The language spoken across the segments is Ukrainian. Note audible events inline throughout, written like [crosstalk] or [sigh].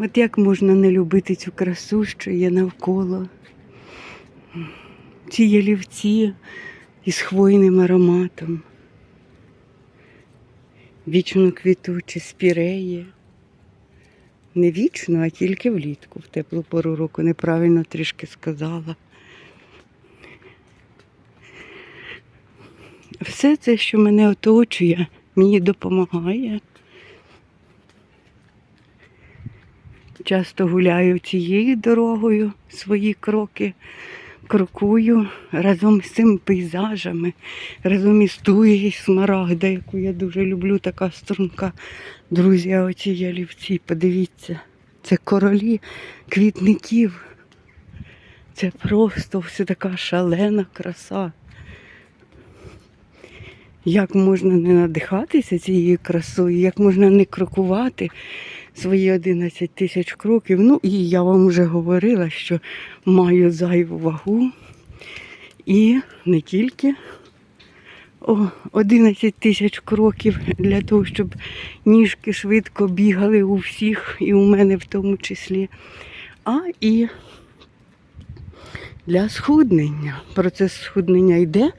От як можна не любити цю красу, що є навколо. Ці ялівці із хвойним ароматом. Вічно квітучі спіреї. Не вічно, а тільки влітку, в теплу пору року. Неправильно трішки сказала. Все це, що мене оточує, мені допомагає. Часто гуляю цією дорогою свої кроки, крокую разом з цими пейзажами, разом із туєю смарагда, яку я дуже люблю, така струнка. Друзі, а оці ялівці, подивіться, це королі квітників. Це просто все така шалена краса. Як можна не надихатися цією красою, як можна не крокувати свої 11 тисяч кроків. Ну і я вам вже говорила, що маю зайву вагу. І не тільки о, 11 тисяч кроків для того, щоб ніжки швидко бігали у всіх, і у мене в тому числі, а і для схуднення. Процес схуднення йде.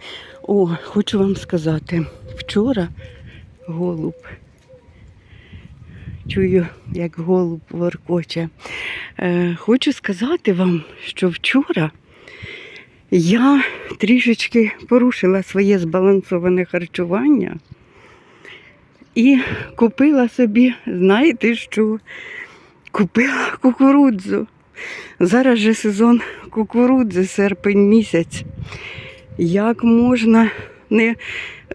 О, хочу вам сказати, вчора голуб. Чую, як голуб воркоче. Е, хочу сказати вам, що вчора я трішечки порушила своє збалансоване харчування і купила собі, знаєте що? Купила кукурудзу. Зараз же сезон кукурудзи, серпень місяць. Як можна не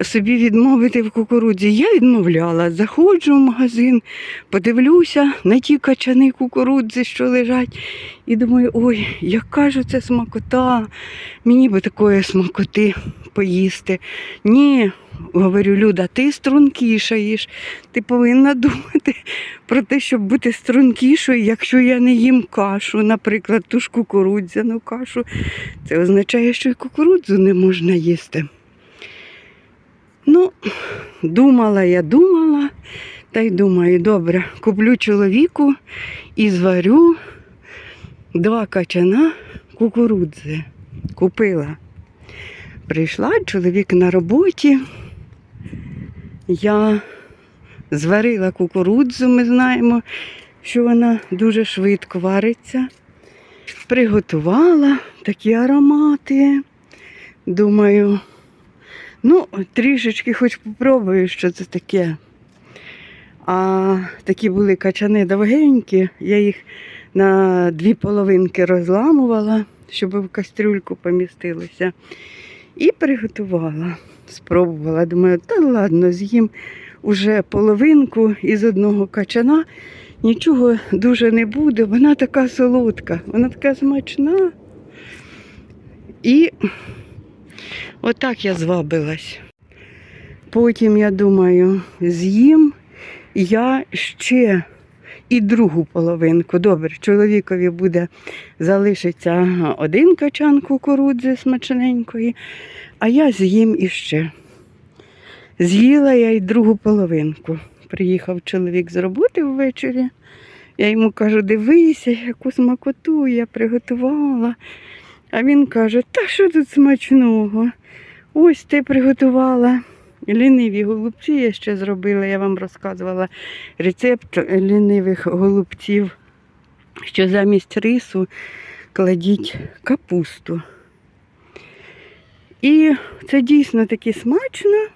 собі відмовити в кукурудзі? Я відмовляла. Заходжу в магазин, подивлюся на ті качани кукурудзи, що лежать, і думаю, ой, яка ж це смакота, мені би такої смакоти поїсти. Ні, говорю, Люда, ти стрункішаєш. Ти повинна думати про те, щоб бути стрункішою, якщо я не їм кашу, наприклад, ту ж кукурудзяну кашу. Це означає, що і кукурудзу не можна їсти. Думала я, думала, та й думаю, добре, куплю чоловіку і зварю два качана кукурудзи. Купила. Прийшла чоловік на роботі. Я зварила кукурудзу, ми знаємо, що вона дуже швидко вариться. Приготувала такі аромати. Думаю, ну, трішечки хоч попробую, що це таке. А такі були качани довгенькі, я їх на дві половинки розламувала, щоб в кастрюльку помістилося. І приготувала. Спробувала. Думаю, та ладно, з'їм уже половинку із одного качана. Нічого дуже не буде. Вона така солодка, вона така смачна. І отак я звабилась. Потім, я думаю, з'їм я ще і другу половинку. Добре, чоловікові буде залишиться один качан кукурудзи смачненької, а я з'їм іще. З'їла я й другу половинку. Приїхав чоловік з роботи ввечері. Я йому кажу, дивися, яку смакоту я приготувала. А він каже, та що тут смачного? Ось ти приготувала. Ліниві голубці я ще зробила, я вам розказувала рецепт лінивих голубців, що замість рису кладіть капусту. І це дійсно таки смачно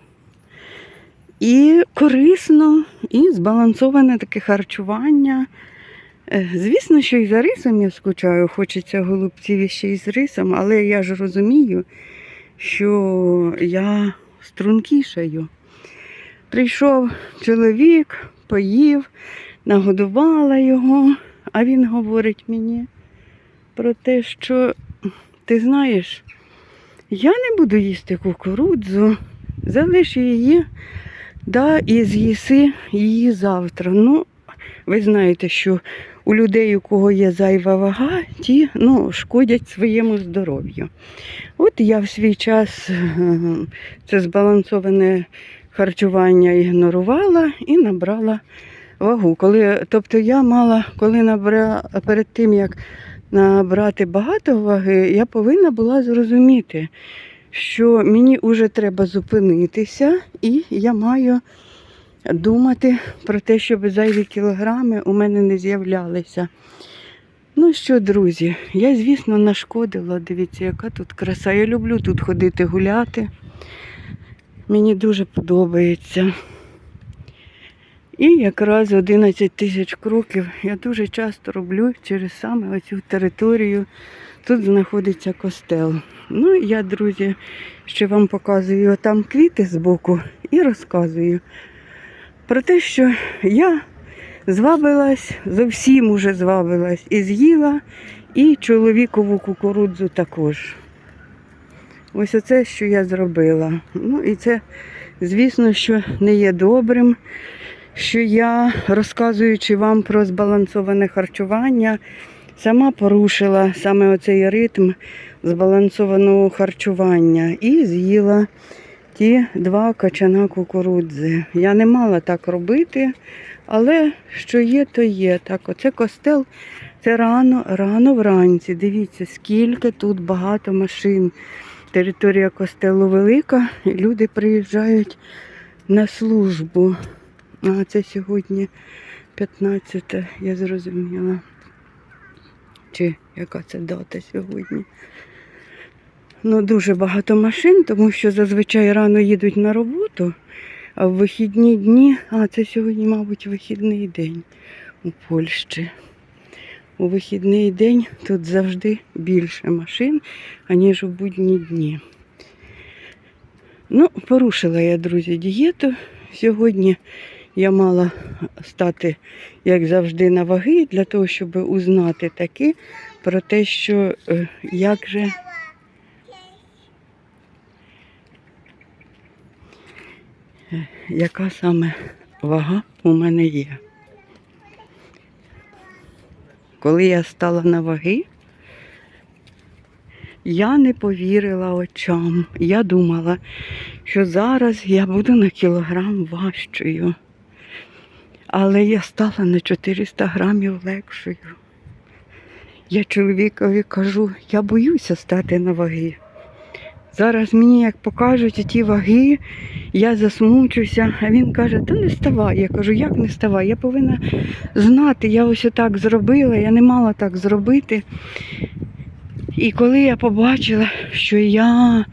і корисно, і збалансоване таке харчування. Е, Звісно, що і за рисом я скучаю, хочеться голубців ще й з рисом, але я ж розумію, що я стрункішаю. Прийшов чоловік, поїв, нагодувала його, а він говорить мені про те, що ти знаєш, я не буду їсти кукурудзу, залиш її, да, і з'їси її завтра. Ну, ви знаєте, що у людей, у кого є зайва вага, ті ну, шкодять своєму здоров'ю. От я в свій час е, це збалансоване харчування ігнорувала і набрала вагу. Коли, тобто я мала, коли набра, перед тим, як набрати багато ваги, я повинна була зрозуміти, що мені вже треба зупинитися, і я маю думати про те, щоб зайві кілограми у мене не з'являлися. Ну що, друзі, я, звісно, нашкодила. Дивіться, яка тут краса. Я люблю тут ходити гуляти. Мені дуже подобається. І якраз 11 тисяч кроків я дуже часто роблю через саме оцю територію. Тут знаходиться костел. Ну, я, друзі, ще вам показую там квіти збоку і розказую про те, що я звабилась, зовсім уже звабилась і з'їла, і чоловікову кукурудзу також. Ось оце, що я зробила. Ну і це, звісно, що не є добрим, що я, розказуючи вам про збалансоване харчування, сама порушила саме оцей ритм збалансованого харчування і з'їла ті два качана кукурудзи. Я не мала так робити, але що є, то є. Так, оце костел, це рано, рано вранці. Дивіться, скільки тут багато машин. Територія костелу велика, і люди приїжджають на службу. А це сьогодні 15, я зрозуміла. Чи яка це дата сьогодні? Ну, дуже багато машин, тому що зазвичай рано їдуть на роботу, а в вихідні дні, а це сьогодні, мабуть, вихідний день у Польщі. У вихідний день тут завжди більше машин, аніж у будні дні. Ну, порушила я, друзі, дієту. Сьогодні я мала стати, як завжди, на ваги для того, щоб узнати таки про те, що е, як же. Яка саме вага у мене є? Коли я стала на ваги, я не повірила очам. Я думала, що зараз я буду на кілограм важчою. Але я стала на 400 грамів легшою. Я чоловікові кажу, я боюся стати на ваги. Зараз мені, як покажуть ті ваги, я засмучуся, а він каже, та не ставай. Я кажу, як не ставай? Я повинна знати, я ось так зробила, я не мала так зробити. І коли я побачила, що я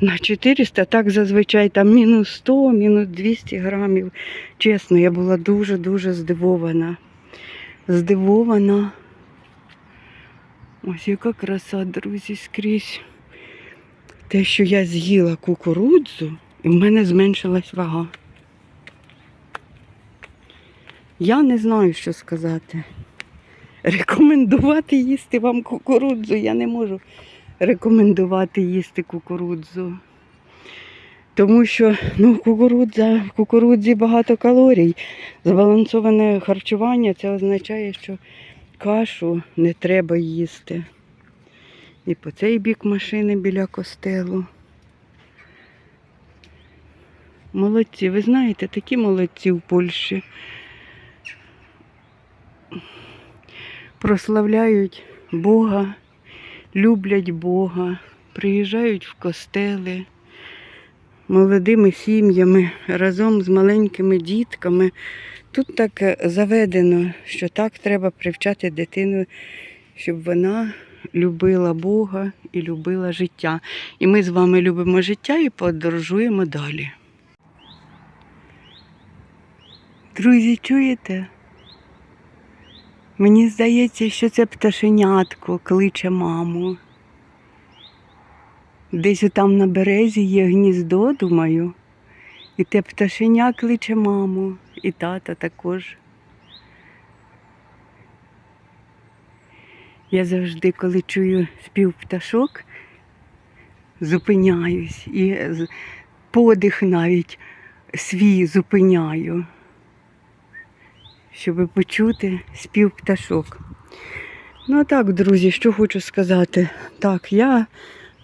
на 400, так зазвичай там мінус 100, мінус 200 грамів, чесно, я була дуже-дуже здивована. Здивована. Ось яка краса, друзі, скрізь. Те, що я з'їла кукурудзу, і в мене зменшилась вага. Я не знаю, що сказати. Рекомендувати їсти вам кукурудзу. Я не можу рекомендувати їсти кукурудзу. Тому що ну, кукурудза, в кукурудзі багато калорій. Збалансоване харчування це означає, що кашу не треба їсти. І по цей бік машини біля костелу. Молодці, ви знаєте, такі молодці в Польщі. Прославляють Бога, люблять Бога, приїжджають в костели молодими сім'ями разом з маленькими дітками. Тут так заведено, що так треба привчати дитину, щоб вона любила Бога і любила життя. І ми з вами любимо життя і подорожуємо далі. Друзі, чуєте? Мені здається, що це пташенятко кличе маму. Десь там на березі є гніздо, думаю, і те пташеня кличе маму, і тата також. Я завжди, коли чую спів пташок, зупиняюсь і подих навіть свій зупиняю, щоб почути спів пташок. Ну а так, друзі, що хочу сказати. Так, я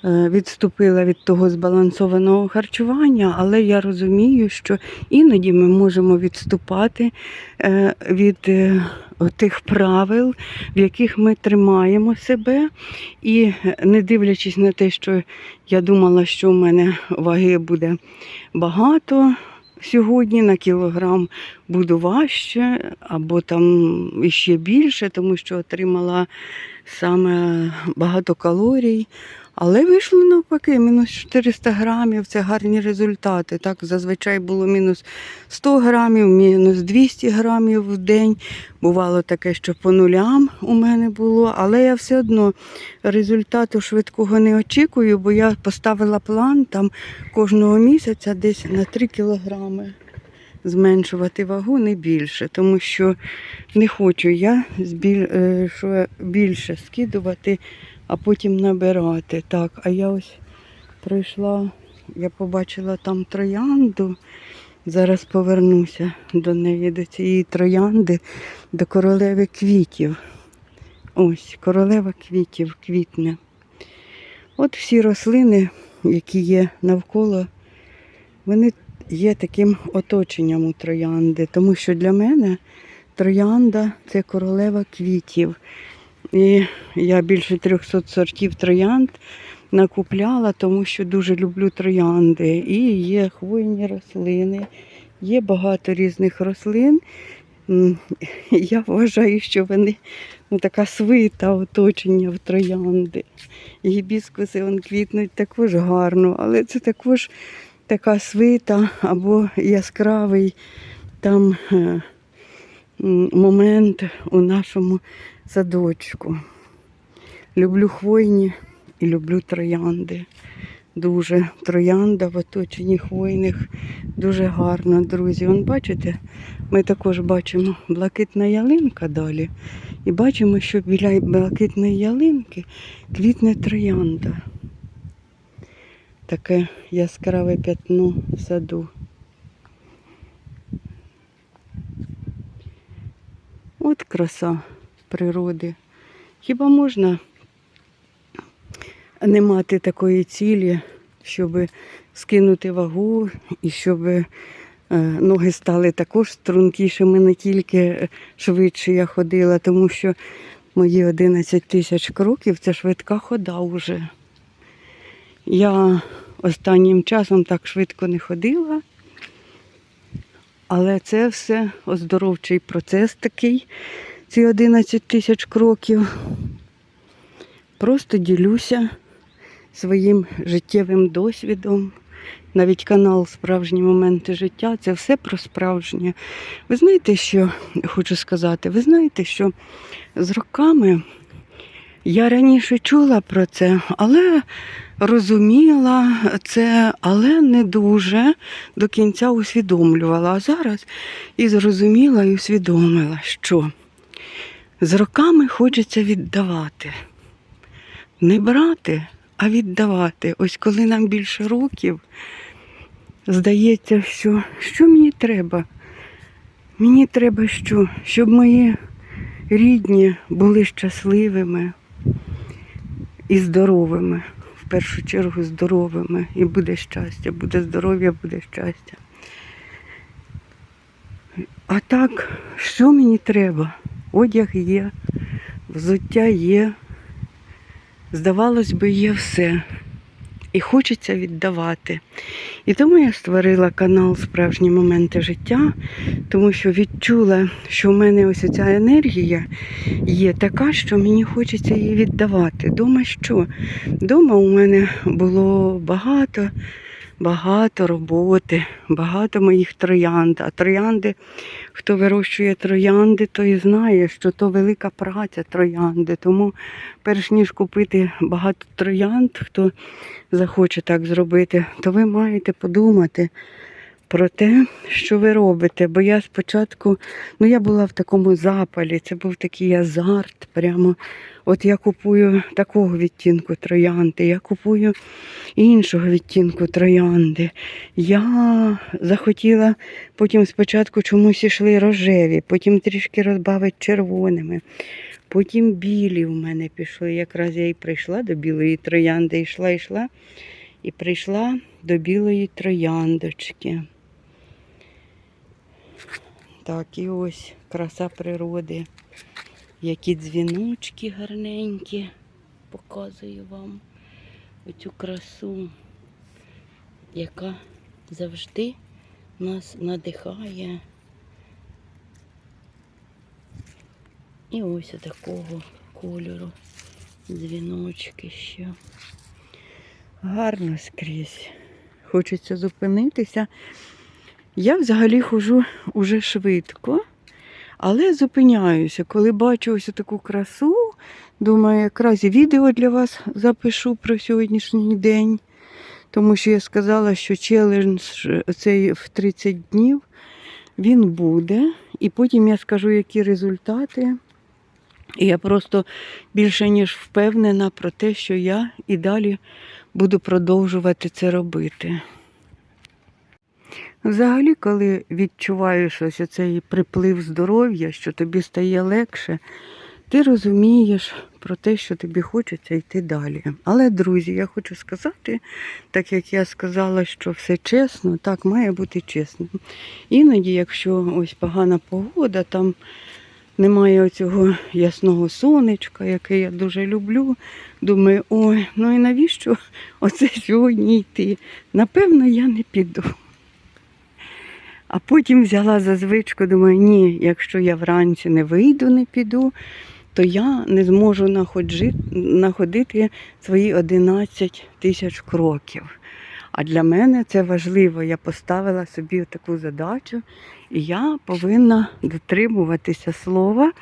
відступила від того збалансованого харчування, але я розумію, що іноді ми можемо відступати е, від е, тих правил, в яких ми тримаємо себе. І не дивлячись на те, що я думала, що у мене ваги буде багато. Сьогодні на кілограм буду важче, або там іще більше, тому що отримала саме багато калорій. Але вийшло навпаки, мінус 400 грамів це гарні результати. Так, зазвичай було мінус 100 грамів, мінус 200 грамів в день. Бувало таке, що по нулям у мене було, але я все одно результату швидкого не очікую, бо я поставила план там кожного місяця десь на 3 кілограми зменшувати вагу не більше, тому що не хочу я е, більше скидувати, а потім набирати. Так, а я ось пройшла, я побачила там троянду. Зараз повернуся до неї, до цієї троянди, до королеви квітів. Ось, королева квітів квітне. От всі рослини, які є навколо, вони є таким оточенням у троянди, тому що для мене троянда це королева квітів. І я більше 300 сортів троянд накупляла, тому що дуже люблю троянди. І є хвойні рослини, є багато різних рослин. Я вважаю, що вони ну, така свита оточення в троянди. Гібіскуси вон квітнуть також гарно, але це також така свита або яскравий там е, момент у нашому садочку. Люблю хвойні і люблю троянди. Дуже троянда в оточенні хвойних дуже гарно, друзі. Вон бачите, ми також бачимо блакитна ялинка далі. І бачимо, що біля блакитної ялинки квітне троянда. Таке яскраве п'ятно в саду. От краса природи. Хіба можна не мати такої цілі, щоб скинути вагу і щоб е, ноги стали також стрункішими, не тільки швидше я ходила, тому що мої 11 тисяч кроків це швидка хода вже. Я останнім часом так швидко не ходила, але це все оздоровчий процес такий, ці 11 тисяч кроків. Просто ділюся своїм життєвим досвідом. Навіть канал Справжні моменти життя це все про справжнє. Ви знаєте, що хочу сказати? Ви знаєте, що з роками я раніше чула про це, але розуміла це, але не дуже до кінця усвідомлювала. А зараз і зрозуміла і усвідомила, що з роками хочеться віддавати. Не брати, а віддавати. Ось коли нам більше років, здається, що що мені треба? Мені треба що? Щоб мої рідні були щасливими і здоровими. В першу чергу здоровими. І буде щастя, буде здоров'я, буде щастя. А так, що мені треба? Одяг є, взуття є. Здавалось би, є все. І хочеться віддавати. І тому я створила канал Справжні моменти життя, тому що відчула, що в мене ось ця енергія є така, що мені хочеться її віддавати. Дома що? Дома у мене було багато, багато роботи, багато моїх троянд. А троянди, хто вирощує троянди, той знає, що то велика праця троянди. Тому перш ніж купити багато троянд, хто захоче так зробити, то ви маєте подумати про те, що ви робите. Бо я спочатку, ну я була в такому запалі, це був такий азарт. Прямо от я купую такого відтінку троянди, я купую іншого відтінку троянди. Я захотіла потім спочатку чомусь ішли рожеві, потім трішки розбавити червоними. Потім білі в мене пішли. Якраз я і прийшла до білої троянди, йшла, йшла і прийшла до білої трояндочки. Так, і ось краса природи. Які дзвіночки гарненькі. Показую вам оцю красу, яка завжди нас надихає. І ось такого кольору дзвіночки ще. Гарно скрізь. Хочеться зупинитися. Я взагалі ходжу уже швидко, але зупиняюся. Коли бачу ось таку красу, думаю, якраз і відео для вас запишу про сьогоднішній день. Тому що я сказала, що челендж цей в 30 днів він буде. І потім я скажу, які результати. І я просто більше ніж впевнена про те, що я і далі буду продовжувати це робити. Взагалі, коли відчуваєш ось цей приплив здоров'я, що тобі стає легше, ти розумієш про те, що тобі хочеться йти далі. Але, друзі, я хочу сказати, так як я сказала, що все чесно, так має бути чесно. Іноді, якщо ось погана погода, там немає оцього ясного сонечка, яке я дуже люблю. Думаю, ой, ну і навіщо оце сьогодні йти? Напевно, я не піду. А потім взяла за звичку, думаю, ні, якщо я вранці не вийду, не піду, то я не зможу находити свої 11 тисяч кроків. А для мене це важливо. Я поставила собі таку задачу, і я повинна дотримуватися слова.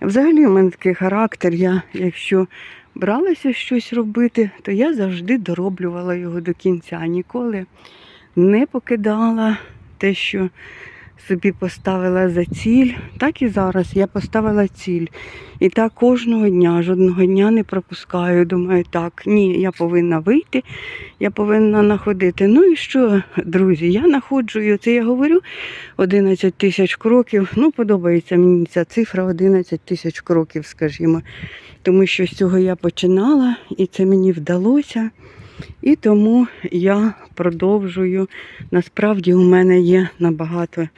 Взагалі, у мене такий характер, я, якщо бралася щось робити, то я завжди дороблювала його до кінця. Ніколи не покидала те, що собі поставила за ціль, так і зараз я поставила ціль. І так кожного дня, жодного дня не пропускаю. Думаю, так, ні, я повинна вийти, я повинна находити. Ну і що, друзі, я находжу, і оце я говорю 11 тисяч кроків. Ну, подобається мені ця цифра 11 тисяч кроків, скажімо. Тому що з цього я починала, і це мені вдалося. І тому я продовжую. Насправді у мене є набагато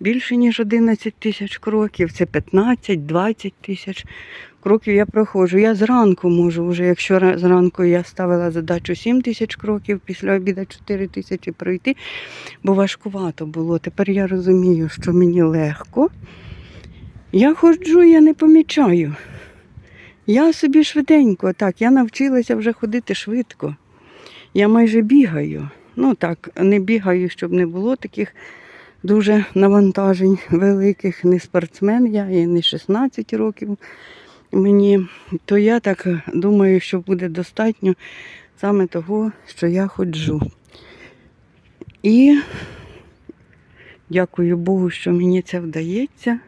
більше, ніж 11 тисяч кроків. Це 15-20 тисяч кроків я проходжу. Я зранку можу, вже якщо зранку я ставила задачу 7 тисяч кроків, після обіду 4 тисячі пройти, бо важкувато було. Тепер я розумію, що мені легко. Я ходжу, я не помічаю. Я собі швиденько, так, я навчилася вже ходити швидко. Я майже бігаю. Ну так, не бігаю, щоб не було таких дуже навантажень великих. Не спортсмен я, і не 16 років мені. То я так думаю, що буде достатньо саме того, що я ходжу. І дякую Богу, що мені це вдається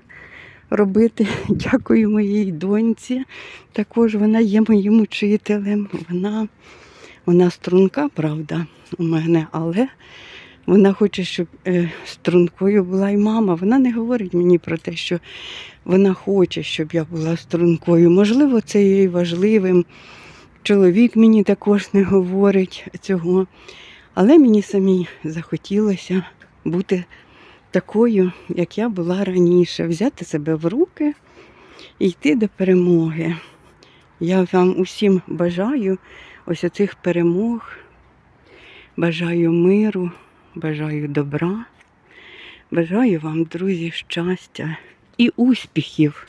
робити. [laughs] Дякую моїй доньці. Також вона є моїм учителем. Вона вона струнка, правда, у мене, але вона хоче, щоб е, стрункою була і мама. Вона не говорить мені про те, що вона хоче, щоб я була стрункою. Можливо, це є важливим. Чоловік мені також не говорить цього. Але мені самій захотілося бути такою, як я була раніше, взяти себе в руки і йти до перемоги. Я вам усім бажаю ось оцих перемог. Бажаю миру, бажаю добра. Бажаю вам, друзі, щастя і успіхів.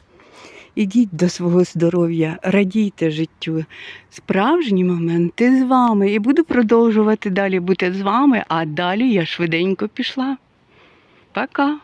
Ідіть до свого здоров'я, радійте життю. Справжні моменти з вами. І буду продовжувати далі бути з вами, а далі я швиденько пішла. Пока!